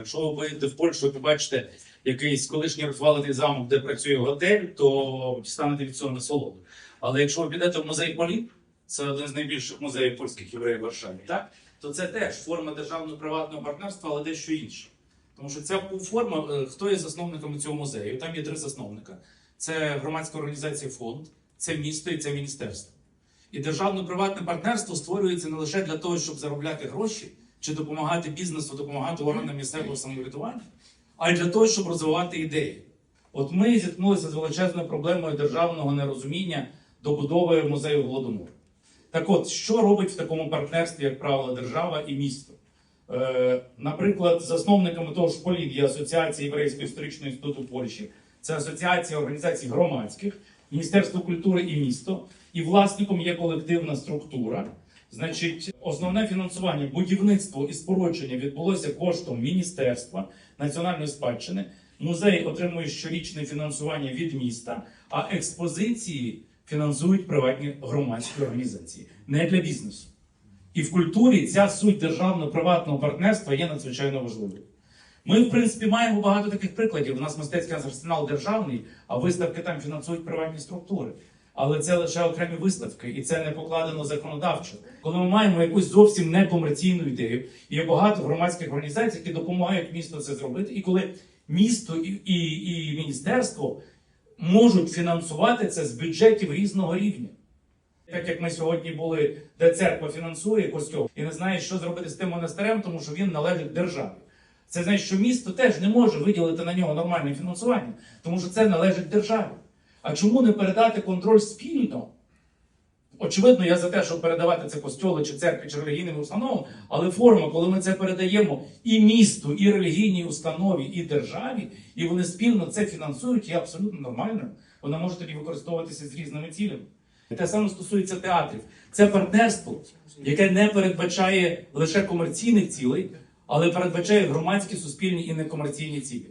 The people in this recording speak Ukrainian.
Якщо ви поїдете в Польщу, ви побачите якийсь колишній розвалений замок, де працює готель, то станете від цього насолоду. Але якщо ви підете в музей Політ, це один з найбільших музеїв польських євреїв в Варшаві, так? то це теж форма державно-приватного партнерства, але дещо інше. Тому що ця форма, е, хто є засновниками цього музею? Там є три засновника: це громадська організація фонд, це місто і це міністерство. І державно-приватне партнерство створюється не лише для того, щоб заробляти гроші чи допомагати бізнесу, допомагати органам місцевого самоврядування, а й для того, щоб розвивати ідеї. От ми зіткнулися з величезною проблемою державного нерозуміння добудови музею Голодомору. Так от, що робить в такому партнерстві, як правило, держава і місто? Е, наприклад, засновниками того ж політ є Асоціація Єврейського історичного інституту Польщі, це Асоціація організацій громадських, Міністерство культури і місто, і власником є колективна структура. Значить, основне фінансування, будівництво і спорудження відбулося коштом Міністерства національної спадщини. Музей отримує щорічне фінансування від міста, а експозиції фінансують приватні громадські організації, не для бізнесу. І в культурі ця суть державно-приватного партнерства є надзвичайно важливою. Ми, в принципі, маємо багато таких прикладів. У нас мистецький арсенал державний, а виставки там фінансують приватні структури. Але це лише окремі виставки, і це не покладено законодавчо. Коли ми маємо якусь зовсім некомерційну ідею, є багато громадських організацій, які допомагають місту це зробити. І коли місто і, і, і міністерство можуть фінансувати це з бюджетів різного рівня. Так як ми сьогодні були, де церква фінансує костьол і не знає, що зробити з тим монастирем, тому що він належить державі. Це значить, що місто теж не може виділити на нього нормальне фінансування, тому що це належить державі. А чому не передати контроль спільно? Очевидно, я за те, щоб передавати це костьоли чи церкві, чи релігійним установам, але форма, коли ми це передаємо і місту, і релігійній установі, і державі, і вони спільно це фінансують, є абсолютно нормальною. Вона може тоді використовуватися з різними цілями. І те саме стосується театрів. Це партнерство, яке не передбачає лише комерційних цілей, але передбачає громадські, суспільні і некомерційні цілі.